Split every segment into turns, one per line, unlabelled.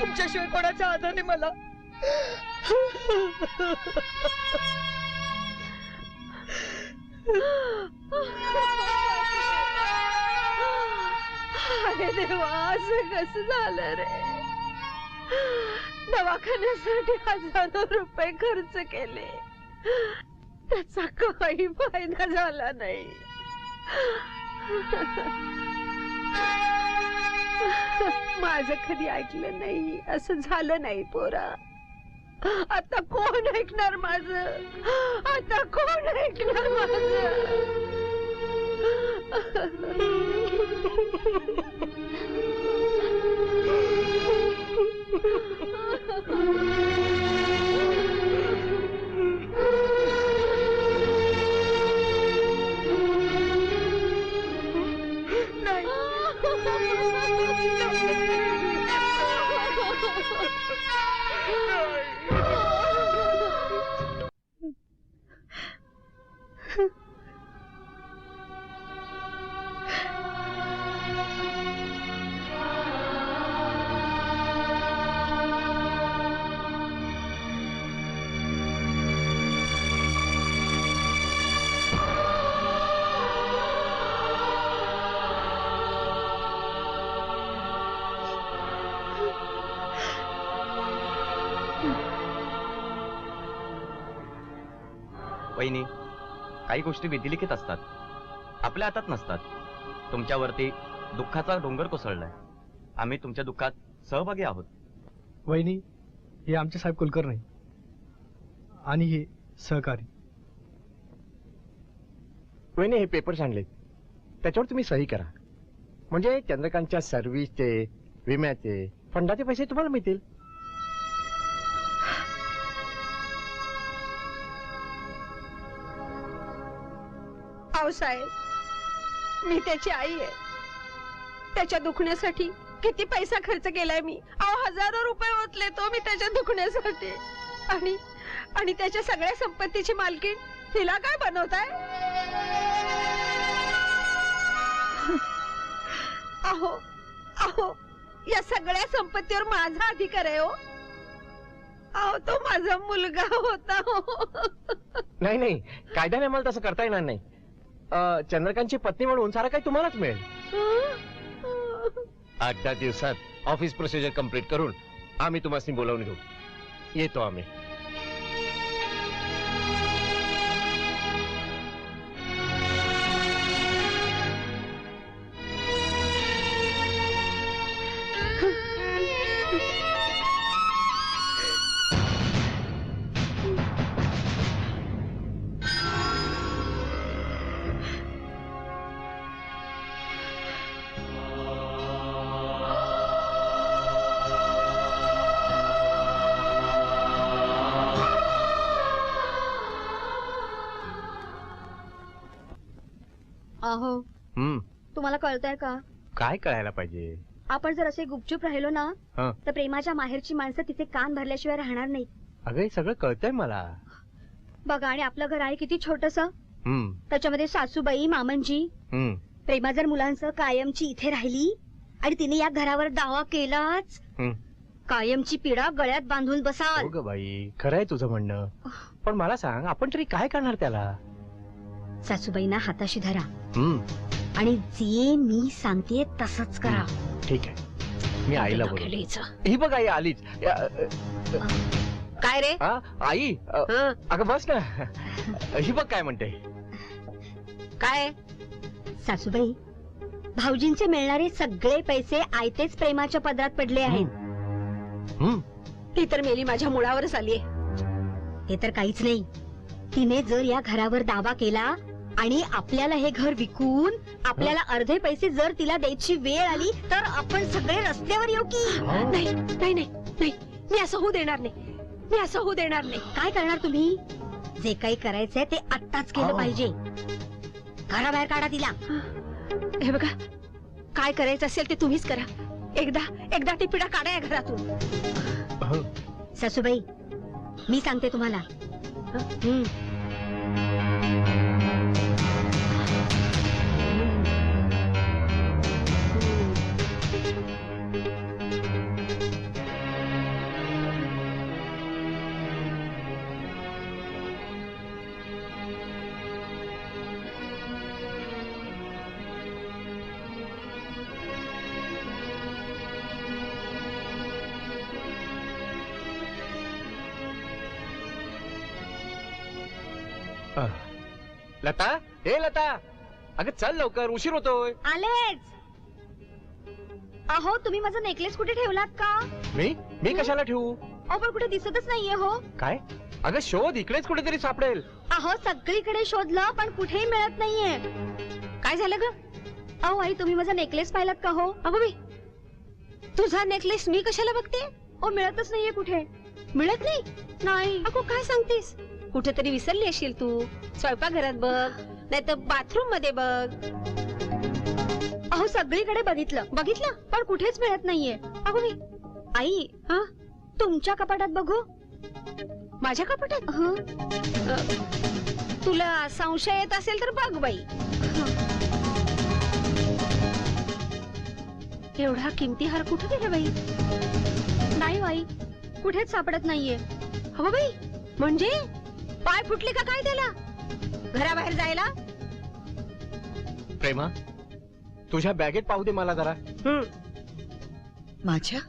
तुमच्याशिवाय कोणाचा आधार नाही मला
अरे देवा असं कसं झालं रे? दवाखान्यासाठी हजारो रुपये खर्च केले. त्याचा काही फायदा झाला नाही. माझं कधी ऐकलं नाही असं झालं नाही पोरा. आता कोण ऐकणार माझ? आता कोण ऐकणार माझ?
वहिनी काही गोष्टी विधिलिखित असतात. आपल्या हातात नसतात. तुमच्यावरती दुःखाचा डोंगर कोसळलाय. आम्ही तुमच्या दुःखात सहभागी आहोत.
वहिनी हे आमचे साहेब कुलकर्णी आणि हे सहकारी.
वहिनी हे पेपर्स आणले त्याच्यावर तुम्ही सही करा. म्हणजे चंद्रकांतच्या सर्व्हिसचे विम्याचे फंडाचे पैसे तुम्हाला मिळतील.
रावसाहेब मी त्याची आई आहे. त्याच्या दुखण्यासाठी किती पैसा खर्च केलाय मी. अहो हजारो रुपये ओतले तो मी त्याच्या दुखण्यासाठी. आणि आणि त्याच्या सगळ्या संपत्तीची मालकी तिला काय बनवताय? अहो अहो या सगळ्या संपत्तीवर माझा अधिकार आहे हो. अहो तो माझा मुलगा होता. हो
नाही नाही. कायद्याने आम्हाला तसं करता येणार नाही. अं, चंद्रकांतची पत्नी म्हणून सारा काही तुम्हालाच मिळेल. आठ दहा दिवसात ऑफिस प्रोसिजर कंप्लीट करून आम्ही तुम्हाला बोलावून घेऊ. येतो आम्ही.
तुम्हाला कळतंय का?
काय कळायला पाहिजे?
आपण जर असे गुपचूप राहिलो ना
हं.
तर प्रेमाच्या माहेरची माणसं तिथे कान भरल्याशिवाय राहणार नाही
अगं हे सगळं कळतंय मला.
बघा आणि आपलं घर आहे किती छोटस?
हम्म.
त्याच्यामध्ये सासूबाई मामनजी
हम्म.
प्रेमा जर मुलांसह कायमची इथे राहिली आणि तिने या घरावर दावा केलाच. कायमची पिढा गळ्यात बांधून बसाल.
हो ग बाई खरंय तुझं म्हणणं. पण मला सांग आपण तरी काय करणार त्याला?
सासूबाईंना हाताशी धरा.
हम्म.
आणि जे मी सांगते तसंच करा.
ठीक आहे. मी आईला बोलू. ही बघ आई आलीच. या, अ,
काय रे?
हा, आई अ,
हं,
अगं बस ना. ही बघ काय म्हणते.
काय?
सासूबाई भाऊजींचे मिळणारे सगळे पैसे आयतेच प्रेमाच्या पदरात पडले आहेत.
हम्म.
ती तर मेली माझ्या मुळावरच आलीये.
हे तर काहीच नाही. तिने जर या घरावर दावा केला आणि आपल्याला हे घर विकून आपल्याला अर्धे पैसे जर तिला द्यायची वेळ आली तर आपण सगळे रस्त्यावर येऊ की?
नाही नाही नाही नाही. मी असं होऊ देणार नाही. मी असं होऊ देणार नाही.
काय करणार तुम्ही? जे काही करायचंय ते आत्ताच केलं
हो.
पाहिजे. घराबाहेर काढा तिला.
हे बघा काय करायचं असेल ते तुम्हीच करा. एकदा एकदा ती पिढा काढा या घरातून.
हो
सासूबाई मी सांगते तुम्हाला. हं.
लता? हे लता! अगं चल लवकर उशीर होतोय.
आलेच! अहो तुम्ही माझा नेकलेस कुठे ठेवलात का?
मी? मी कशाला ठेवू?
अहो पण कुठे दिसतच नाहीये हो.
काय? अगं शोध इकडेच कुठेतरी सापडेल.
अहो सगळीकडे शोधलं पण कुठेही मिळत नाहीये.
काय झालं ग?
अहो आई तुम्ही माझा नेकलेस पाहिलात का हो?
अगो बाई तुझा नेकलेस मी कशाला बघते?
अहो मिळतच नाहीये कुठे.
मिळत नाही?
नाही.
अगो काय सांगतेस? कुठेतरी विसरली असेल तू. स्वयंपाकघरात बघ नाही तर बाथरूममध्ये बघ.
अहो सगळीकडे बघितलं.
बघितलं
पण कुठेच मिळत नाहीये.
अगो बाई
आई
हा?
तुमच्या कपाटात बघू?
माझ्या कपाटात?
हं?
तुला संशय येत असेल तर बघ बाई. एवढा किमती हार कुठे गेला बाई?
नाही आई कुठेच सापडत नाहीये.
हो बाई म्हणजे? पाय फुटले का काय त्याला? घराबाहेर जायला?
प्रेमा तुझ्या बॅगेत पाहू दे मला जरा.
माझ्या?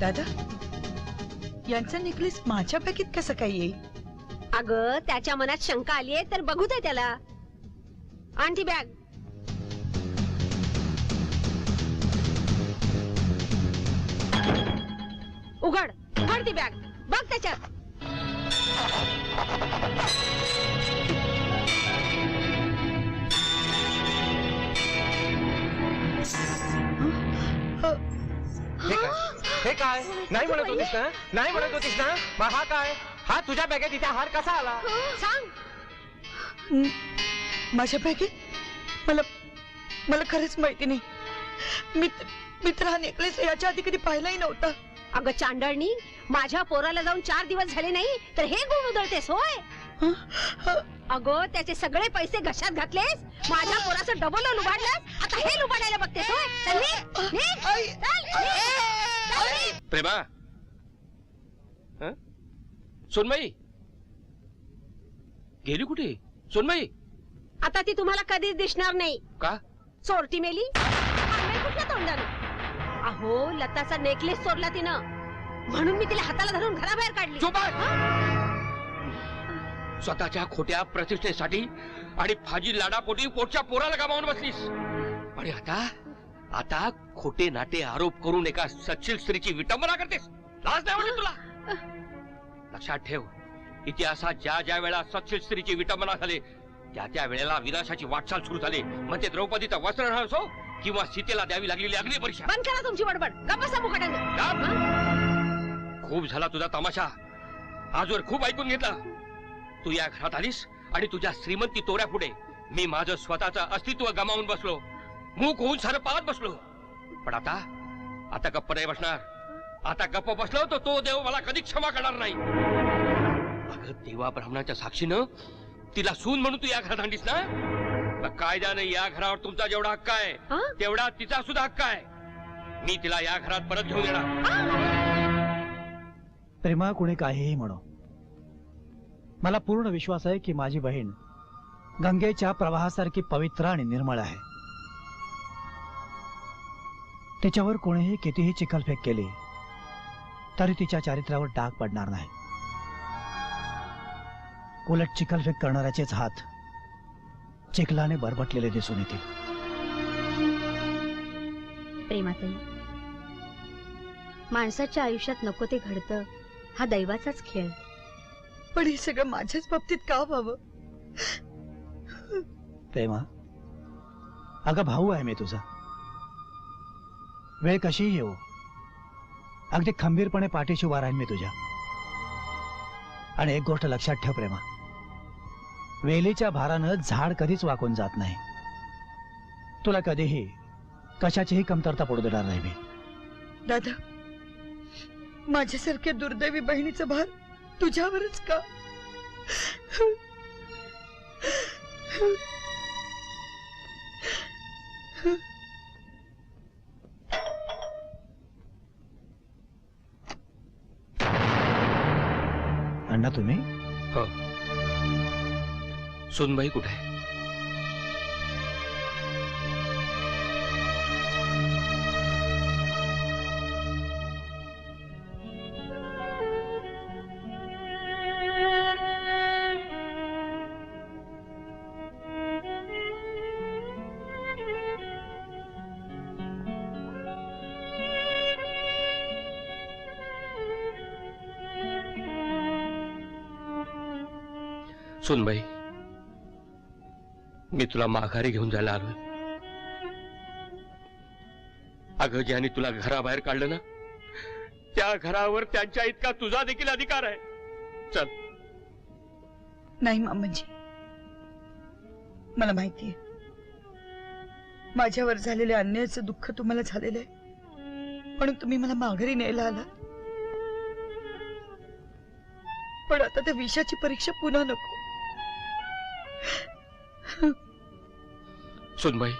दादा यांचा नेकलेस माझ्या पॅकेट कसं काय येईल?
अगं त्याच्या मनात शंका आलीये तर बघू दे त्याला. आण ती बॅग. उघड उघड ती बॅग. बघ त्याच्यात.
हे काय? हे काय? नाही म्हणत होतीस ना? नाही म्हणत होतीस ना? मग हा काय? हा तुझ्या बॅगेत इथे हार कसा आला?
सांग.
हं, माझ्या बॅगेत? मला मला खरंच माहिती नाही. मी मी तर हा नेकलेस याच्या आधी कधी पाहिलाही नव्हता.
अगं चांडळणी माझ्या पोराला जाऊन चार दिवस झाले नाही तर हे गुण उधळतेस होय? अगं त्याचे सगळे पैसे घशात घातलेस? माझ्या पोराचं डबल लुबाडलंस आता हे लुबाडायला बघतेस होय? चल निघ, निघ,
आई,
चल, निघ, चल, निघ.
प्रेमा. हं? सोनबाई गेली कुठे? सोनबाई
आता ती तुम्हाला कधीच दिसणार नाही.
का?
चोरटी मेली. कुठल्या तोंडानं? अहो लताचा नेकलेस चोरला तिनं. म्हणून मी तिला हाताला धरून घराबाहेर काढली.
स्वतःच्या खोट्या प्रतिष्ठेसाठी आणि फाजी लाडापोटी पोटच्या पोराला गमावून बसलीस. आणि आता आता खोटे नाटे आरोप करून एका सच्शील स्त्रीची विटंबना करतेस. लाज नाही वाटत तुला? लक्षात ठेव इतिहासात ज्या ज्या वेळा सच्शील स्त्रीची विटंबना झाली त्या त्या वेळेला विनाशाची वाटचाल सुरू झाली. ते द्रौपदीचं वस्त्र असो किंवा सीतेला द्यावी लागलेली अग्नी परीक्षा
बंद करा तुमची बडबड. गप्पा.
खूप झाला तुझा तमाशा. आजवर खूप ऐकून घेतला. तू या घरात आलीस आणि तुझ्या श्रीमंती तोऱ्या पुढे मी माझं स्वतःचं अस्तित्व गमावून बसलो. मूक होऊन सारं पाहत बसलो. पण आता आता गप्प नाही बसणार. आता गप्प बसलो तर तो देव मला कधी क्षमा करणार नाही. अगं देवा ब्राह्मणाच्या साक्षीनं तिला सून म्हणून तू या घरात आणलीस ना? मग कायद्याने या घरावर तुमचा जेवढा हक्क आहे
हा?
तेवढा तिचा सुद्धा हक्क आहे. मी तिला या घरात परत घेऊन येणार.
प्रेमा कुणी काहीही म्हणो. मला पूर्ण विश्वास आहे की माझी बहीण गंगेच्या प्रवाहासारखी पवित्र आणि निर्मळ आहे. तिच्यावर कोणीही कितीही चिखलफेक केली तरी तिच्या चारित्र्यावर डाग पडणार नाही. उलट चिखलफेक करणाऱ्याचेच हात चिखलाने बरबटलेले दिसून येतील.
प्रेमाताई माणसाच्या आयुष्यात नको ते घडतं. हा दैवाचाच खेळ.
पण हे सगळं माझ्याच बाबतीत का व्हावं?
प्रेमा अगं भाऊ आहे मी तुझा. वेळ कशीही येऊ. अगदी खंबीरपणे पाठीशी उभा राहीन मी तुझ्या. आणि एक गोष्ट लक्षात ठेव प्रेमा. वेलीच्या भारानं झाड कधीच वाकून जात नाही. तुला कधीही कशाचीही कमतरता पडू देणार नाही मी.
दादा माझ्यासारख्या दुर्दैवी बहिणीचा भार तुझ्यावरच का?
अण्णा तुम्ही?
सुनबाई कुठे आहे? सुनबाई मी तुला माघारी घेऊन जायला आलोय. अगं ज्याने तुला घराबाहेर काढलं ना त्या घरावर त्यांच्या इतका तुझा देखील अधिकार आहे. चल.
नाही मामांजी. मला माहितीये. माझ्यावर झालेल्या अन्यायाचं दुःख तुम्हाला झालेलं आहे. म्हणून तुम्ही मला माघारी न्यायला आला. पण आता त्या विषाची परीक्षा पुन्हा नको.
सुनबाई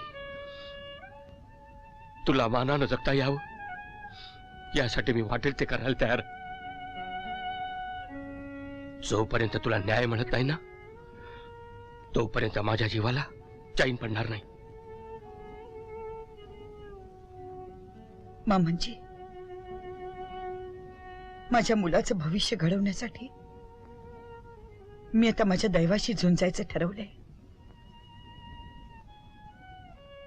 तुला मानानं जगता यावं? यासाठी मी वाटेल ते करायला तयार. जोपर्यंत तुला न्याय मिळत नाही ना तोपर्यंत माझ्या जीवाला चैन पडणार नाही.
मामांजी माझ्या मुलाचं भविष्य घडवण्यासाठी मी आता माझ्या दैवाशी झुंजायचं ठरवलंय.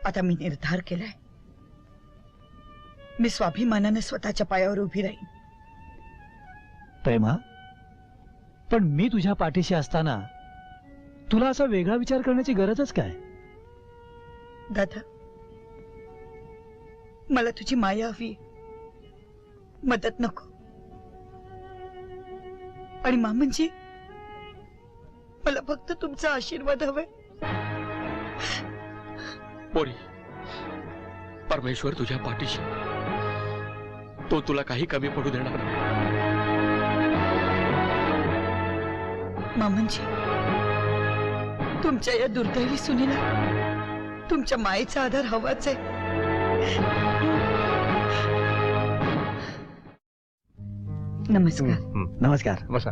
आता मी निर्धार केलाय. मी स्वाभिमानानं स्वतःच्या पायावर उभी राहीन.
प्रेमा पण मी तुझ्या पाठीशी असताना तुला असा वेगळा विचार करण्याची गरजच काय?
दादा मला तुझी माया हवी. मदत नको. आणि मामनजी मला फक्त तुमचा आशीर्वाद हवाय.
पोरी परमेश्वर तुझ्या पाठीशी तो तुला काही कमी पडू देणार नाही.
मामनजी तुमच्या या दुर्दैवी सुनीला तुमच्या मायेचा आधार हवाच आहे. नमस्कार.
नमस्कार.
बसा.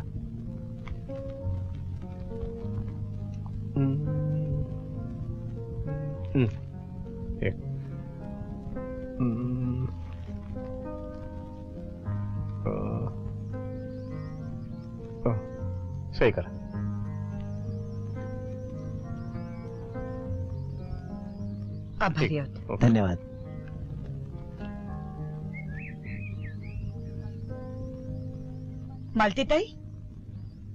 सही करा.
आभारी आहोत
ओके.
धन्यवाद.
मालतीताई?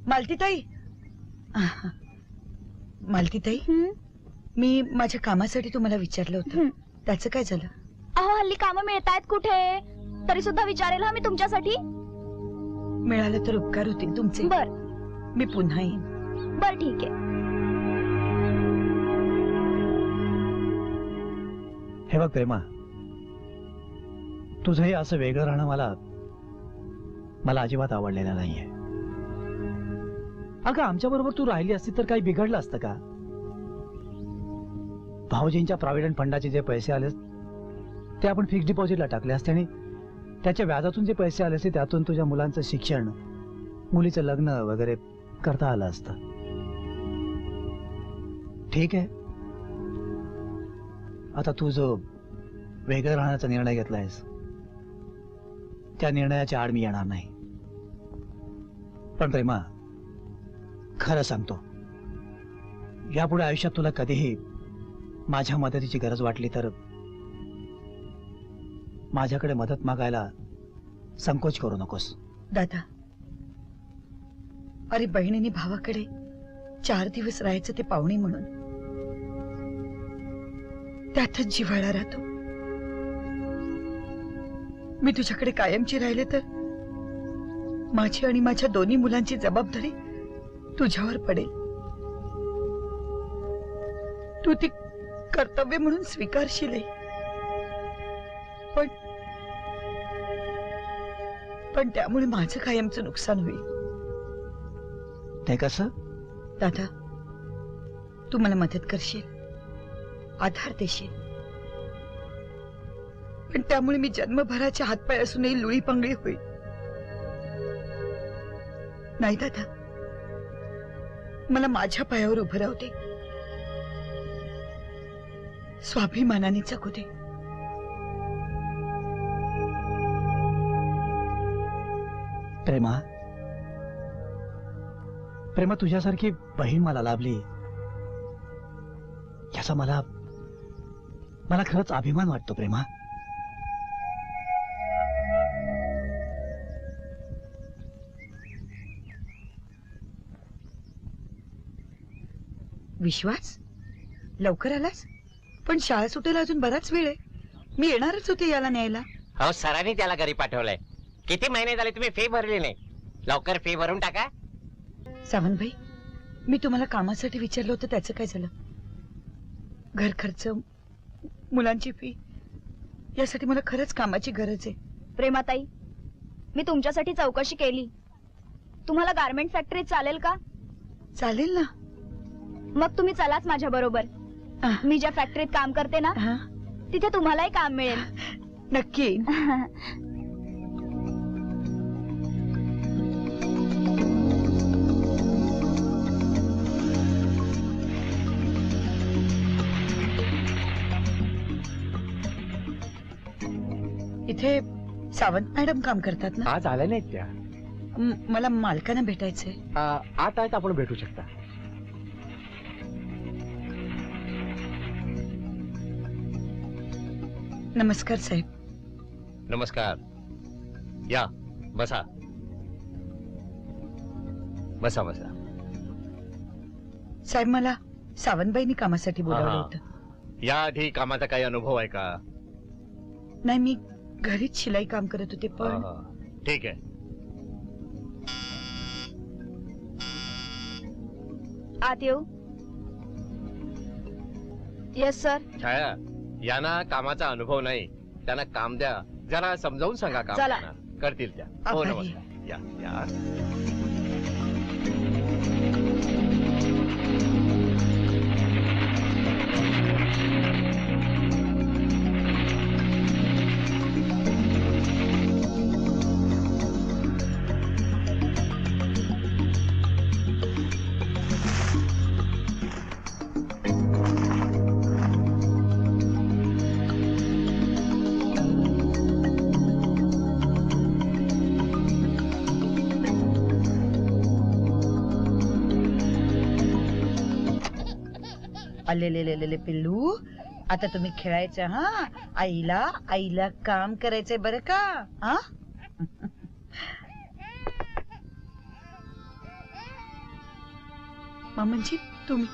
मालतीताई? आहा. मालतीताई मी माझ्या कामासाठी तुम्हाला विचारलं होतं.
हं.
त्याचं काय झालं?
अहो हल्ली कामं मिळतायत कुठे? तरी सुद्धा विचारेल हा मी तुमच्यासाठी?
मिळालं तर उपकार होतील तुमचे.
बर.
मी पुन्हा येईन.
बर ठीक आहे.
हे बघ प्रेमा तुझं हे असं वेगळं राहणं मला मला अजिबात आवडलेलं नाहीये. अगं आमच्या बरोबर तू राहिली असती तर काही बिघडलं असतं का? भाऊजींच्या प्रॉव्हिडंट फंडाचे जे पैसे आले ते आपण फिक्स डिपॉझिटला टाकले असते आणि त्याच्या व्याजातून जे पैसे आले असते त्यातून तुझ्या मुलांचं शिक्षण मुलीचं लग्न वगैरे करता आलं असतं. ठीक आहे. आता तू जो वेगळं राहण्याचा निर्णय घेतलायस त्या निर्णयाच्या आड मी येणार नाही. पण प्रेमा खरं सांगतो यापुढे आयुष्यात तुला कधीही माझ्या मदतीची गरज वाटली तर माझ्याकडे मदत मागायला संकोच करू नकोस.
दादा अरे बहिणीने भावाकडे चार दिवस राहायचं ते पाहुणे म्हणून. त्यातच जिव्हाळा राहतो. मी तुझ्याकडे कायमची राहिले तर माझी आणि माझ्या दोन्ही मुलांची जबाबदारी तुझ्यावर पडेल. तू ती कर्तव्य म्हणून स्वीकारशील. पण पण त्यामुळे माझं कायमचं नुकसान होईल.
ते कसं
दादा तू मला मदत करशील आधार देशील. पण त्यामुळे मी जन्मभराच्या हातपाय असूनही लुळी पंगळी होईल. नाही दादा. मला माझ्या पायावर उभं राहू दे. स्वाभिमानाने जगू दे.
प्रेमा प्रेमा तुझ्यासारखी बहीण मला लाभली. याचा मला मला खरंच अभिमान वाटतो प्रेमा.
विश्वास? लवकर आलास? पण शाळा सुटेला अजून बराच वेळ आहे. मी येणारच होते याला न्यायला.
हो सरांनी त्याला घरी पाठवलंय. किती महिने झाले तुम्ही फी भरली नाही? लवकर फी भरून टाका.
सावंतभाई मी तुम्हाला कामासाठी विचारलं होतं त्याचं काय झालं? घर खर्च मुलांची फी यासाठी मला खरंच कामाची गरज आहे.
प्रेमाताई मी तुमच्यासाठी चौकशी केली. तुम्हाला गारमेंट फॅक्टरीत चालेल का?
चालेल ना.
मग तुम्ही चलाच माझ्या बरोबर. मी ज्या फॅक्टरीत काम करते ना तिथे तुम्हालाही काम मिळेल.
नक्की. इथे सावंत मॅडम काम करतात ना?
आज आल्या नाहीत त्या.
म- मला मालकांना भेटायचंय.
आ, आत आहेत आपण भेटू शकता.
नमस्कार साहेब.
नमस्कार. या बसा. बसा बसा.
साहेब मला सावंतबाईंनी कामासाठी बोलावलं
हा.
होतं.
या आधी कामाचा काही अनुभव आहे का?
नाही मी घरीच शिलाई काम करत होते पण.
ठीक आहे
आत येऊ येस सर
छाया यांना कामाचा अनुभव नाही त्यांना काम द्या जरा समजावून सांगा काम
चला.
त्यांना. करतील त्या हो
आभारी.
नमस्कार या या
आलेले पिल्लू. आता तुम्ही खेळायचं हा? आईला आईला काम करायचंय बरं का? हा? मामांजी तुम्ही?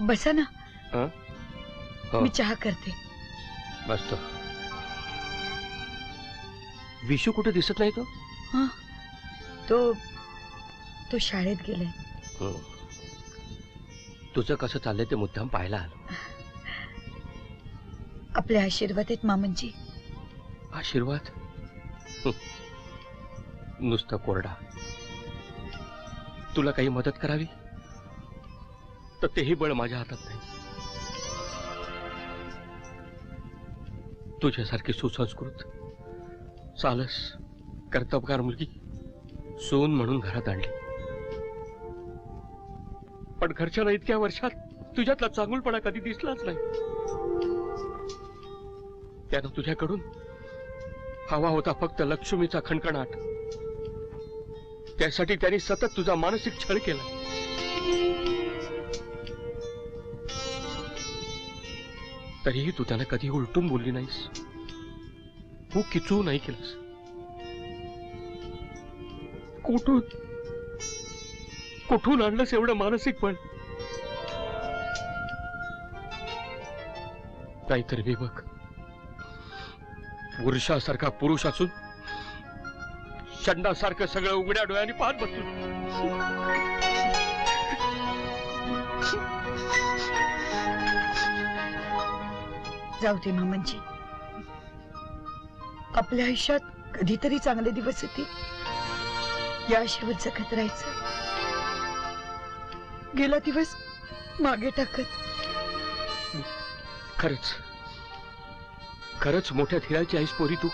बसा ना.
हं? हो.
मी चहा करते.
बसतो. विशू कुठे दिसत नाही तो?
हा. तो तो शाळेत गेलाय.
हं. तुझं कसं चाललंय ते मुद्दाम पाहायला आलो.
आपले आशीर्वाद आहेत मामनजी
आशीर्वाद? हं. नुसतं कोरडा. तुला काही मदत करावी? तर तेही बळ माझ्या हातात नाही. तुझ्यासारखी सुसंस्कृत चालस कर्तबगार मुलगी सोन म्हणून घरात आणली. पण घरच्याला इतक्या वर्षात तुझ्यातला चांगुलपणा कधी दिसलाच नाही. त्यानं तुझ्याकडून हवा होता फक्त लक्ष्मीचा खणखणाट त्यासाठी त्यांनी सतत तुझा मानसिक छळ केला. तरीही तू त्याला कधी उलटून बोलली नाहीस. तू किचू नाही केलंस. कुठून? कुठून आणलंस एवढं मानसिक पण काहीतरी मी बघ. पुरुषासारखा पुरुष असून शंडासारखं सगळं उघड्या डोळ्याने पाहत बसलो
जाऊ दे मामांची आपल्या आयुष्यात कधीतरी चांगले दिवस येतील. या आशेवर जगत राहायचं. गेला दिवस मागे टाकत.
खरंच. खरंच मोठ्या धीराची आहेस पोरी तू.